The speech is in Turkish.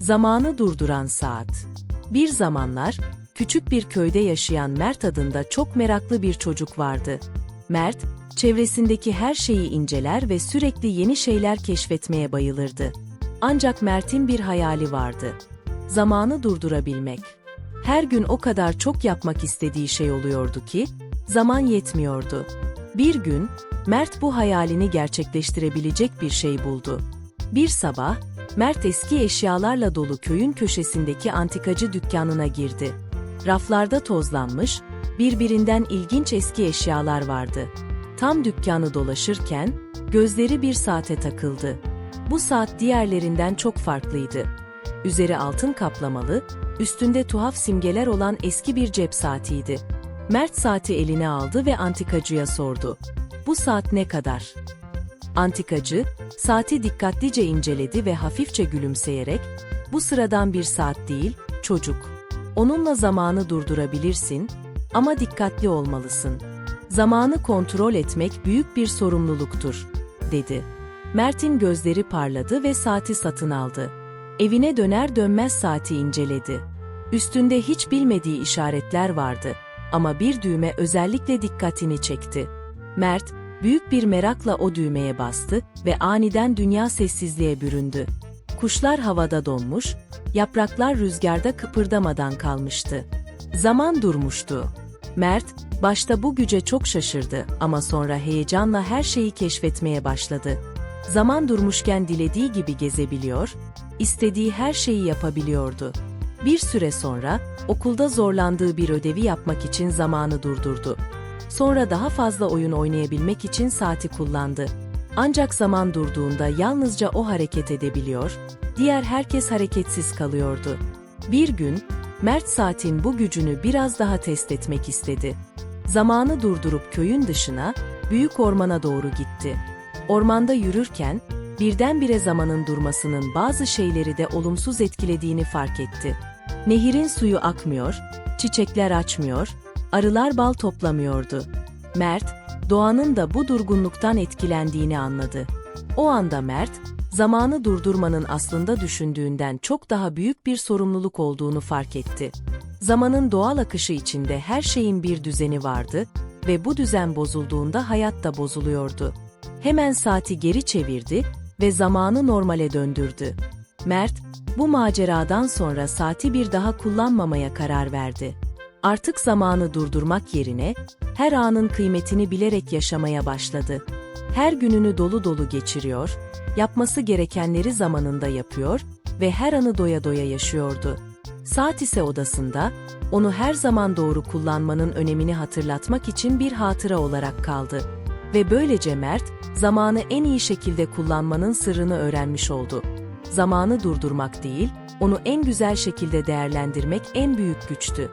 Zamanı durduran saat. Bir zamanlar, küçük bir köyde yaşayan Mert adında çok meraklı bir çocuk vardı. Mert, çevresindeki her şeyi inceler ve sürekli yeni şeyler keşfetmeye bayılırdı. Ancak Mert'in bir hayali vardı. Zamanı durdurabilmek. Her gün o kadar çok yapmak istediği şey oluyordu ki, zaman yetmiyordu. Bir gün, Mert bu hayalini gerçekleştirebilecek bir şey buldu. Bir sabah, Mert eski eşyalarla dolu köyün köşesindeki antikacı dükkanına girdi. Raflarda tozlanmış, birbirinden ilginç eski eşyalar vardı. Tam dükkanı dolaşırken, gözleri bir saate takıldı. Bu saat diğerlerinden çok farklıydı. Üzeri altın kaplamalı, üstünde tuhaf simgeler olan eski bir cep saatiydi. Mert saati eline aldı ve antikacıya sordu. Bu saat ne kadar? Antikacı, saati dikkatlice inceledi ve hafifçe gülümseyerek, bu sıradan bir saat değil, çocuk. Onunla zamanı durdurabilirsin ama dikkatli olmalısın. Zamanı kontrol etmek büyük bir sorumluluktur, dedi. Mert'in gözleri parladı ve saati satın aldı. Evine döner dönmez saati inceledi. Üstünde hiç bilmediği işaretler vardı ama bir düğme özellikle dikkatini çekti. Mert, büyük bir merakla o düğmeye bastı ve aniden dünya sessizliğe büründü. Kuşlar havada donmuş, yapraklar rüzgarda kıpırdamadan kalmıştı. Zaman durmuştu. Mert, başta bu güce çok şaşırdı ama sonra heyecanla her şeyi keşfetmeye başladı. Zaman durmuşken dilediği gibi gezebiliyor, istediği her şeyi yapabiliyordu. Bir süre sonra, okulda zorlandığı bir ödevi yapmak için zamanı durdurdu. Sonra daha fazla oyun oynayabilmek için saati kullandı. Ancak zaman durduğunda yalnızca o hareket edebiliyor, diğer herkes hareketsiz kalıyordu. Bir gün, Mert saatin bu gücünü biraz daha test etmek istedi. Zamanı durdurup köyün dışına, büyük ormana doğru gitti. Ormanda yürürken, birdenbire zamanın durmasının bazı şeyleri de olumsuz etkilediğini fark etti. Nehirin suyu akmıyor, çiçekler açmıyor, arılar bal toplamıyordu. Mert, doğanın da bu durgunluktan etkilendiğini anladı. O anda Mert, zamanı durdurmanın aslında düşündüğünden çok daha büyük bir sorumluluk olduğunu fark etti. Zamanın doğal akışı içinde her şeyin bir düzeni vardı ve bu düzen bozulduğunda hayat da bozuluyordu. Hemen saati geri çevirdi ve zamanı normale döndürdü. Mert, bu maceradan sonra saati bir daha kullanmamaya karar verdi. Artık zamanı durdurmak yerine her anın kıymetini bilerek yaşamaya başladı. Her gününü dolu dolu geçiriyor, yapması gerekenleri zamanında yapıyor ve her anı doya doya yaşıyordu. Saat ise odasında, onu her zaman doğru kullanmanın önemini hatırlatmak için bir hatıra olarak kaldı. Ve böylece Mert, zamanı en iyi şekilde kullanmanın sırrını öğrenmiş oldu. Zamanı durdurmak değil, onu en güzel şekilde değerlendirmek en büyük güçtü.